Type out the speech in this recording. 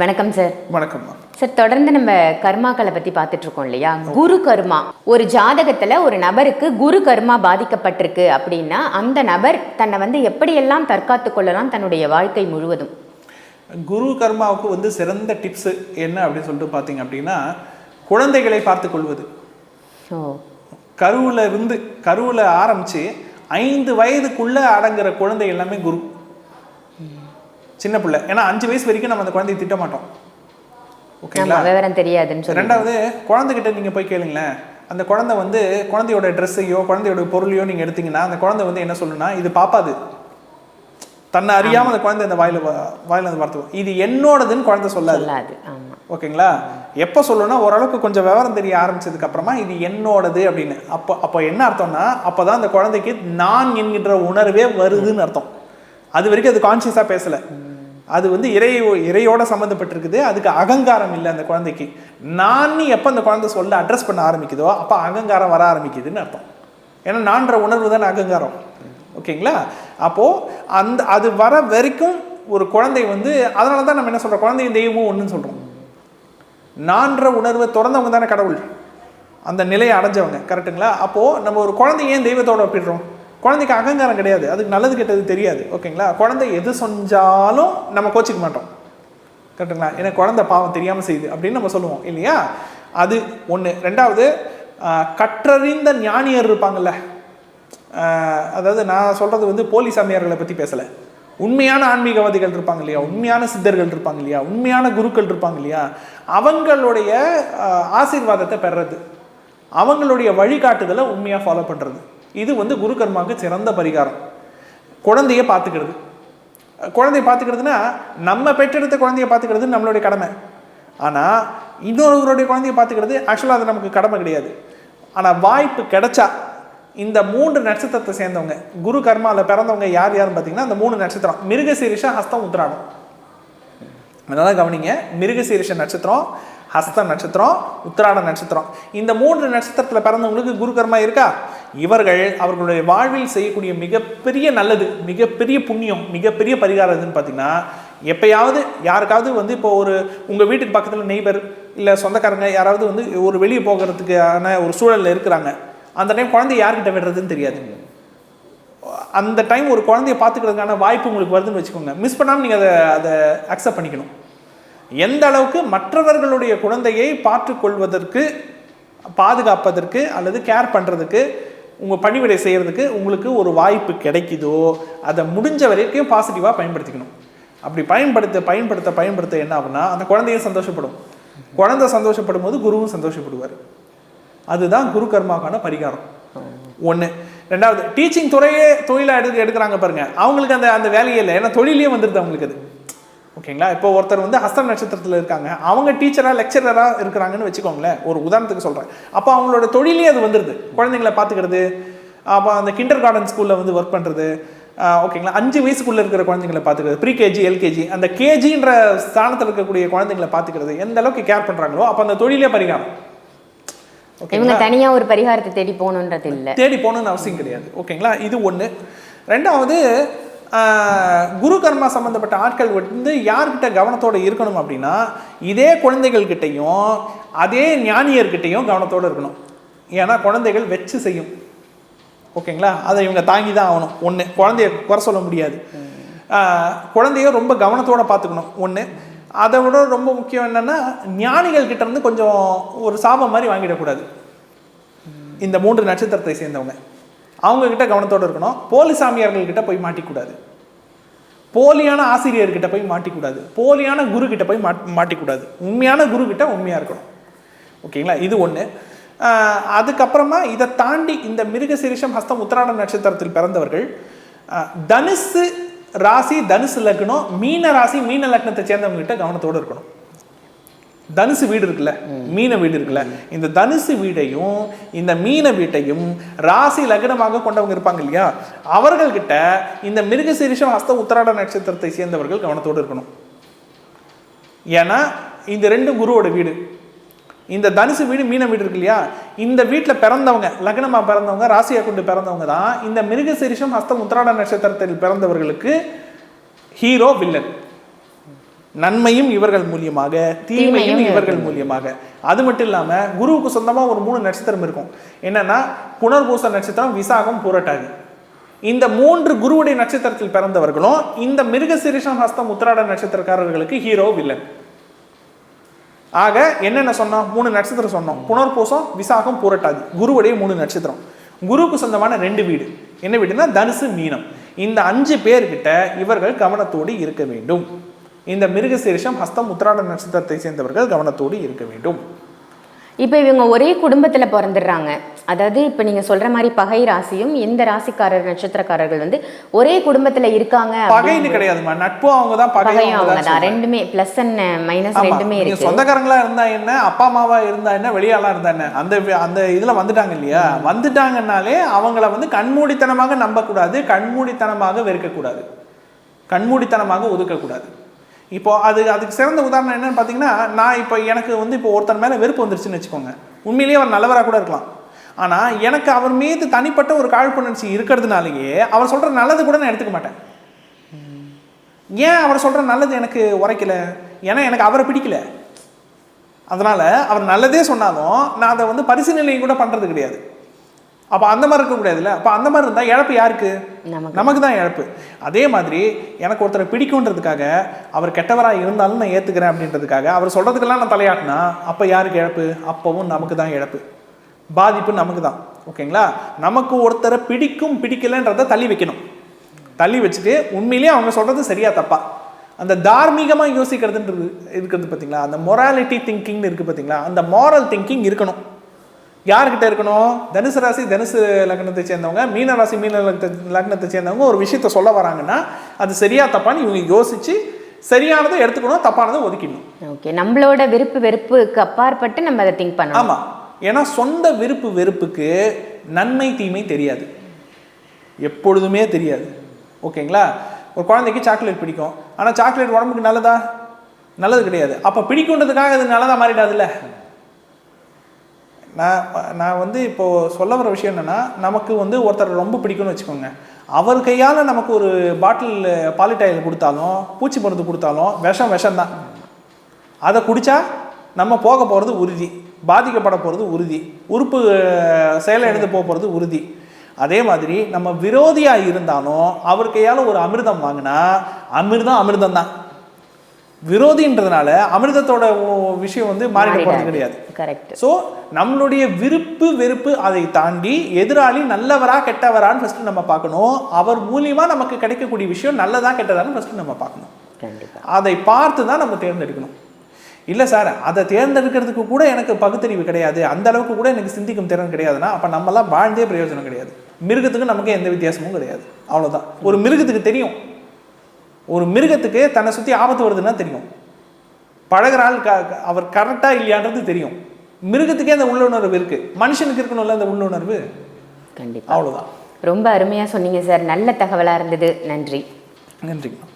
வணக்கம் சார் வணக்கம்மா. சார் தொடர்ந்து நம்ம கர்மாக்களை பத்தி பார்த்துட்டு இருக்கோம் இல்லையா? குரு கர்மா. ஒரு ஜாதகத்துல ஒரு நபருக்கு குரு கர்மா பாதிக்கப்பட்டிருக்கு அப்படின்னா அந்த நபர் தன்னை வந்து எப்படியெல்லாம் தற்காத்து கொள்ளலாம் தன்னுடைய வாழ்க்கை முழுவதும்? குரு கர்மாவுக்கு வந்து சிறந்த டிப்ஸு என்ன அப்படின்னு சொல்லிட்டு பார்த்தீங்க அப்படின்னா குழந்தைகளை பார்த்து கொள்வது. கருவில் இருந்து கருவில் ஆரம்பித்து ஐந்து வயதுக்குள்ளே அடங்குற குழந்தை எல்லாமே குரு. சின்ன பிள்ளை. ஏன்னா அஞ்சு வயசு வரைக்கும் நம்ம அந்த குழந்தையை திட்ட மாட்டோம் ஓகேங்களா விவரம் தெரியாதுன்னு சொல்லி ரெண்டாவது குழந்தைகிட்ட நீங்கள் போய் கேளுங்களேன். அந்த குழந்தை வந்து குழந்தையோட ட்ரெஸ்ஸையோ குழந்தையோட பொருளையோ நீங்கள் எடுத்தீங்கன்னா அந்த குழந்தை வந்து என்ன சொல்லுன்னா இது பாப்பாது. தன்னை அறியாமல் அந்த குழந்தை இந்த வாயில வாயில வந்து வார்த்தை இது என்னோடதுன்னு குழந்தை சொல்லாது. ஓகேங்களா? எப்போ சொல்லணும்னா ஓரளவுக்கு கொஞ்சம் விவரம் தெரிய ஆரம்பிச்சதுக்கு அப்புறமா இது என்னோடது அப்படின்னு. அப்போ அப்போ என்ன அர்த்தம்னா அப்பதான் அந்த குழந்தைக்கு நான் என்கின்ற உணர்வே வருதுன்னு அர்த்தம். அது வரைக்கும் அது கான்சியஸாக பேசலை. அது வந்து இறை இறையோட சம்மந்தப்பட்டிருக்குது அதுக்கு அகங்காரம் இல்லை அந்த குழந்தைக்கு. நான் எப்போ அந்த குழந்தை சொல்ல அட்ரஸ் பண்ண ஆரம்பிக்குதோ அப்போ அகங்காரம் வர ஆரம்பிக்குதுன்னு அர்த்தம். ஏன்னா நான்ற உணர்வு தானே அகங்காரம். ஓகேங்களா? அப்போது அந்த அது வர வரைக்கும் ஒரு குழந்தை வந்து அதனால தான் நம்ம என்ன சொல்கிறோம் குழந்தையும் தெய்வமும் ஒன்றுன்னு சொல்கிறோம் நான்ற உணர்வை திறந்தவங்க தானே கடவுள். அந்த நிலையை அடைஞ்சவங்க. கரெக்ட்டுங்களா அப்போது நம்ம ஒரு குழந்தை ஏன் தெய்வத்தோடு ஒப்பிடுறோம்? குழந்தைக்கு அகங்காரம் கிடையாது. அதுக்கு நல்லது கெட்டது தெரியாது. ஓகேங்களா? குழந்தை எது செஞ்சாலும் நம்ம கோச்சிக்க மாட்டோம். கரெக்டுங்களா? ஏன்னா குழந்தை பாவம் தெரியாமல் செய்யுது அப்படின்னு நம்ம சொல்லுவோம். இல்லையா? அது ஒன்று ரெண்டாவது கற்றறிந்த ஞானியர் இருப்பாங்கல்ல. அதாவது நான் சொல்கிறது வந்து போலி சாமியார்களை பற்றி பேசலை. உண்மையான ஆன்மீகவாதிகள் இருப்பாங்க இல்லையா? உண்மையான சித்தர்கள் இருப்பாங்க இல்லையா? உண்மையான குருக்கள் இருப்பாங்க இல்லையா? அவங்களுடைய ஆசீர்வாதத்தை பெறுறது. அவங்களுடைய வழிகாட்டுதலை உண்மையாக ஃபாலோ பண்ணுறது இது வந்து குரு கர்மாவுக்கு சிறந்த பரிகாரம். குழந்தைய பார்த்துக்கிறது. குழந்தைய பார்த்துக்கிறதுனா நம்ம பெற்றெடுத்த குழந்தைய பார்த்துக்கிறது நம்மளுடைய கடமை. ஆனால் இன்னொருவருடைய குழந்தைய பார்த்துக்கிறது ஆக்சுவலாக அது நமக்கு கடமை கிடையாது. ஆனால் வாய்ப்பு கிடைச்சா இந்த மூன்று நட்சத்திரத்தை சேர்ந்தவங்க குரு கர்மாவில் பிறந்தவங்க யார் யாருன்னு பார்த்தீங்கன்னா அந்த மூணு நட்சத்திரம். மிருகசீரிஷா ஹஸ்தம் உத்திராடம் அதனால் கவனிங்க மிருகசீரிஷ நட்சத்திரம் ஹஸ்த நட்சத்திரம் உத்திராட நட்சத்திரம். இந்த மூன்று நட்சத்திரத்தில் பிறந்தவங்களுக்கு குருகர்மா இருக்கா? இவர்கள் அவர்களுடைய வாழ்வில் செய்யக்கூடிய மிகப்பெரிய நல்லது மிகப்பெரிய புண்ணியம் மிகப்பெரிய பரிகாரம் எதுன்னு பார்த்தீங்கன்னா எப்பயாவது யாருக்காவது வந்து இப்போ ஒரு உங்கள் வீட்டுக்கு பக்கத்தில் நெய்பர் இல்லை சொந்தக்காரங்க யாராவது வந்து ஒரு வெளியே போகிறதுக்கான ஒரு சூழலில் இருக்கிறாங்க. அந்த டைம் குழந்தை யார்கிட்ட விடுறதுன்னு தெரியாது. அந்த டைம் ஒரு குழந்தைய பார்த்துக்கிறதுக்கான வாய்ப்பு உங்களுக்கு வருதுன்னு வச்சுக்கோங்க. மிஸ் பண்ணாமல் நீங்கள் அதை அதை அக்செப்ட் பண்ணிக்கணும். எந்த அளவுக்கு மற்றவர்களுடைய குழந்தையை பார்த்துக்கொள்வதற்கு பாதுகாப்பதற்கு அல்லது கேர் பண்ணுறதுக்கு உங்கள் பணிவிடை செய்கிறதுக்கு உங்களுக்கு ஒரு வாய்ப்பு கிடைக்குதோ அதை முடிஞ்ச வரைக்கும் பாசிட்டிவாக பயன்படுத்திக்கணும். அப்படி பயன்படுத்த பயன்படுத்த பயன்படுத்த என்ன ஆகுனா அந்த குழந்தையும் சந்தோஷப்படும். குழந்தை சந்தோஷப்படும் போது குருவும் சந்தோஷப்படுவார். அதுதான் குரு கர்மாக்கான பரிகாரம். ஒன்று ரெண்டாவது டீச்சிங் துறையே தொழிலாக எடுத்து எடுக்கிறாங்க பாருங்கள் அவங்களுக்கு அந்த அந்த வேலையே இல்லை. ஏன்னா தொழிலே வந்துடுது அவங்களுக்கு அது. ஓகேங்களா? இப்போ ஒருத்தர் வந்து ஹஸ்த நட்சத்திரத்தில் இருக்காங்க. அவங்க டீச்சராக லெக்சரராக இருக்கிறாங்கன்னு வச்சுக்கோங்களேன். ஒரு உதாரணத்துக்கு சொல்கிறேன் அப்போ அவங்களோட தொழிலே அது வந்துடுது குழந்தைங்கள பார்த்துக்கிறது அப்போ அந்த கிண்டர் கார்டன் ஸ்கூலில் வந்து ஒர்க் பண்ணுறது ஓகேங்களா? அஞ்சு வயசுக்குள்ளே இருக்கிற குழந்தைங்களை பார்த்துக்கிறது ப்ரீ கேஜி எல்கேஜி அந்த கேஜின்ற ஸ்தானத்தில் இருக்கக்கூடிய குழந்தைங்களை பார்த்துக்கிறது எந்த அளவுக்கு கேர் பண்ணுறாங்களோ அப்போ அந்த தொழிலே பரிகாரம். இவங்க தனியா ஒரு பரிகாரத்தை தேடி போகணுன்றது இல்ல. தேடி போகணும்னு அவசியம் கிடையாது. ஓகேங்களா? இது ஒன்று ரெண்டாவது குரு கர்மா சம்மந்தப்பட்ட ஆட்கள் வந்து யார்கிட்ட கவனத்தோடு இருக்கணும் அப்படின்னா இதே குழந்தைகள்கிட்டையும் அதே ஞானியர்கிட்டையும் கவனத்தோடு இருக்கணும். ஏன்னா குழந்தைகள் வச்சு செய்யும். ஓகேங்களா? அதை இவங்க தாங்கி தான் ஆகணும். ஒன்று குழந்தைய குறை சொல்ல முடியாது. குழந்தைய ரொம்ப கவனத்தோடு பார்த்துக்கணும். ஒன்று அதை விட ரொம்ப முக்கியம் என்னென்னா ஞானிகள்கிட்ட இருந்து கொஞ்சம் ஒரு சாபம் மாதிரி வாங்கிடக்கூடாது. இந்த மூன்று நட்சத்திரத்தை சேர்ந்தவங்க. அவங்கக்கிட்ட கவனத்தோடு இருக்கணும். போலி சாமியார்கள்கிட்ட போய் மாட்டிக்கூடாது. போலியான ஆசிரியர்கிட்ட போய் மாட்டிக்கூடாது. போலியான குரு கிட்ட போய் மாட் மாட்டிக்கூடாது. உண்மையான குரு கிட்ட உண்மையாக இருக்கணும். ஓகேங்களா? இது ஒன்று அதுக்கப்புறமா இதை தாண்டி இந்த மிருக சிரிஷம் ஹஸ்தம் உத்திராட நட்சத்திரத்தில் பிறந்தவர்கள் தனுசு ராசி தனுசு லக்னம் மீன ராசி மீன லக்னத்தை சேர்ந்தவங்க கிட்ட இருக்கணும். தனுசு வீடு இருக்குல்ல மீன வீடு இருக்குல்ல இந்த தனுசு வீடையும் இந்த மீன வீட்டையும் ராசி லக்னமாக கொண்டவங்க இருப்பாங்க இல்லையா? அவர்கள்கிட்ட இந்த மிருகசீரிஷம் ஹஸ்த உத்தராட நட்சத்திரத்தை சேர்ந்தவர்கள் கவனத்தோடு இருக்கணும். ஏன்னா இந்த ரெண்டு குருவோட வீடு இந்த தனுசு வீடு மீன வீடு இருக்கு இல்லையா? இந்த வீட்டில் பிறந்தவங்க லக்னமா பிறந்தவங்க ராசியாக கொண்டு பிறந்தவங்க தான் இந்த மிருகசீரிஷம் ஹஸ்தம் உத்தராட நட்சத்திரத்தில் பிறந்தவர்களுக்கு ஹீரோ வில்லன் நன்மையும் இவர்கள் மூலியமாக தீமையும் இவர்கள் மூலியமாக. அது மட்டும் இல்லாம குருவுக்கு சொந்தமா ஒரு மூணு நட்சத்திரம் இருக்கும். என்னன்னா புனர்பூச நட்சத்திரம் விசாகம் புரட்டாதி. இந்த மூன்று குருவுடைய நட்சத்திரத்தில் பிறந்தவர்களும் இந்த மிருகசிரிஷம் ஹஸ்தம் உத்திராட நட்சத்திரக்காரர்களுக்கு ஹீரோ வில்லன் ஆக என்னென்ன சொன்னோம்? மூணு நட்சத்திரம் சொன்னோம். புனர்பூசம் விசாகம் பூரட்டாதி. குருவுடைய மூணு நட்சத்திரம். குருவுக்கு சொந்தமான ரெண்டு வீடு. என்ன வீடுனா தனுசு மீனம். இந்த அஞ்சு பேர்கிட்ட இவர்கள் கவனத்தோடு இருக்க வேண்டும். இந்த மிருகசீரிஷம் ஹஸ்தம் உத்திராட நட்சத்திரத்தை சேர்ந்தவர்கள் கவனத்தோடு இருக்க வேண்டும். இப்போ இவங்க ஒரே குடும்பத்துல பிறந்துடுறாங்க. அதாவது இப்போ நீங்க சொல்ற மாதிரி பகை ராசியும் இந்த ராசிக்காரர் நட்சத்திரக்காரர்கள் வந்து ஒரே குடும்பத்துல இருக்காங்க பகைன்னு கிடையாதுமா நட்பும் அவங்க தான் பகையும் அவங்க தான் ரெண்டுமே பிளஸ் அண்ட் மைனஸ் ரெண்டுமே இருக்கு. சொந்தக்காரங்களா இருந்தா என்ன அப்பா அம்மாவா இருந்தா என்ன வெளியாளா இருந்தா என்ன? அந்த அந்த இதுல வந்துட்டாங்க இல்லையா? வந்துட்டாங்கன்னாலே அவங்கள வந்து கண்மூடித்தனமாக நம்பக்கூடாது கண்மூடித்தனமாக வெறுக்கக்கூடாது. கண்மூடித்தனமாக ஒதுக்கக்கூடாது. இப்போ அது அதுக்கு சிறந்த உதாரணம் என்னன்னு பார்த்தீங்கன்னா நான் இப்போ எனக்கு வந்து இப்போ ஒருத்தன் மேலே வெறுப்பு வந்துருச்சுன்னு வச்சுக்கோங்க. உண்மையிலேயே அவர் நல்லவராக கூட இருக்கலாம். ஆனால் எனக்கு அவர் மீது தனிப்பட்ட ஒரு காழ்ப்புணர்ச்சி இருக்கிறதுனாலேயே அவர் சொல்கிற நல்லது கூட நான் எடுத்துக்க மாட்டேன். ஏன் அவர் சொல்கிற நல்லது எனக்கு உரைக்கல? ஏன்னா எனக்கு அவரை பிடிக்கல. அதனால் அவர் நல்லதே சொன்னாலும் நான் அதை வந்து பரிசீலனை கூட பண்ணுறது கிடையாது. அப்போ அந்த மாதிரி இருக்கக்கூடாதுல்ல அப்போ அந்த மாதிரி இருந்தால் இழப்பு யாருக்கு? நமக்கு. தான் இழப்பு. அதே மாதிரி எனக்கு ஒருத்தரை பிடிக்குன்றதுக்காக அவர் கெட்டவராக இருந்தாலும் நான் ஏற்றுக்கிறேன் அப்படின்றதுக்காக அவர் சொல்கிறதுக்கெல்லாம் நான் தலையாட்டினா அப்போ யாருக்கு இழப்பு? அப்போவும் நமக்கு தான் இழப்பு. பாதிப்பு நமக்கு தான். ஓகேங்களா நமக்கு ஒருத்தரை பிடிக்கும் பிடிக்கலன்றதை தள்ளி வைக்கணும். தள்ளி வச்சுட்டு உண்மையிலேயே அவங்க சொல்கிறது சரியா தப்பா? அந்த தார்மீகமாக யோசிக்கிறதுன்றது இருக்கிறது பார்த்தீங்களா அந்த மொராலிட்டி திங்கிங்னு இருக்குது பார்த்தீங்களா அந்த மாரல் திங்கிங் இருக்கணும். யார்கிட்ட இருக்கணும்? தனுசு ராசி தனுசு லக்னத்தை சேர்ந்தவங்க மீன ராசி மீன லக்னத்தை- சேர்ந்தவங்க ஒரு விஷயத்த சொல்ல வராங்கன்னா அது சரியா தப்பான்னு இவங்க யோசிச்சு சரியானதை எடுத்துக்கணும் தப்பானதை ஒதுக்கிடணும். ஓகே நம்மளோட விருப்பு வெறுப்புக்கு அப்பாற்பட்டு நம்ம அதை திங்க் பண்ணணும். ஆமா. ஏன்னா சொந்த விருப்பு வெறுப்புக்கு நன்மை தீமை தெரியாது. எப்பொழுதுமே தெரியாது. ஓகேங்களா? ஒரு குழந்தைக்கு சாக்லேட் பிடிக்கும். ஆனா சாக்லேட் உடம்புக்கு நல்லதா? நல்லது கிடையாது. அப்ப பிடிக்குன்றதுக்காக அது நல்லதா மாறிடாதுல்ல? நான் நான் வந்து இப்போது சொல்ல வர விஷயம் என்னென்னா நமக்கு வந்து ஒருத்தர் ரொம்ப பிடிக்கும்னு வச்சுக்கோங்க. அவர் கையால் நமக்கு ஒரு பாட்டில் பாலிட்டாயில் கொடுத்தாலும் பூச்சி மருந்து கொடுத்தாலும் விஷம் விஷம் தான் அதை குடித்தா நம்ம போக போகிறது உறுதி. பாதிக்கப்பட போகிறது உறுதி. உறுப்பு செயலை எழுந்து போக போகிறது உறுதி. அதே மாதிரி நம்ம விரோதியாக இருந்தாலும் அவர் கையால் ஒரு அமிர்தம் வாங்கினா அமிர்தம் அமிர்தம் தான் விரோதின்றதுனால அமிர்தத்தோட விஷயம் வந்து மாறிட போகிறது கிடையாது. கரெக்ட் ஸோ நம்மளுடைய விருப்பு வெறுப்பு அதை தாண்டி எதிராளி நல்லவரா கெட்டவரான்னு ஃபர்ஸ்ட் நம்ம பார்க்கணும். அவர் மூலியமா நமக்கு கிடைக்கக்கூடிய விஷயம் நல்லதா கெட்டதான்னு ஃபர்ஸ்ட் நம்ம பார்க்கணும். அதை பார்த்து தான் நம்ம தேர்ந்தெடுக்கணும். இல்லை சார் அதை தேர்ந்தெடுக்கிறதுக்கு கூட எனக்கு பகுத்தறிவு கிடையாது. அந்த அளவுக்கு கூட எனக்கு சிந்திக்கும் திறன் கிடையாதுன்னா அப்போ நம்மலாம் வாழ்ந்தே பிரயோஜனம் கிடையாது. மிருகத்துக்கு நமக்கு எந்த வித்தியாசமும் கிடையாது. அவ்வளவுதான். ஒரு மிருகத்துக்கு தெரியும். ஒரு மிருகத்துக்கு தன்னை சுற்றி ஆபத்து வருதுன்னா தெரியும். பழகுற ஆள் க அவர் கரெக்டாக இல்லையான்றது தெரியும். மிருகத்துக்கே அந்த உள்ளுணர்வு இருக்கு. மனுஷனுக்கு இருக்கணும்ல அந்த உள்ளுணர்வு? கண்டிப்பா. அவ்வளவுதான். ரொம்ப அருமையா சொன்னீங்க சார். நல்ல தகவலா இருந்தது. நன்றி. நன்றிங்கண்ணா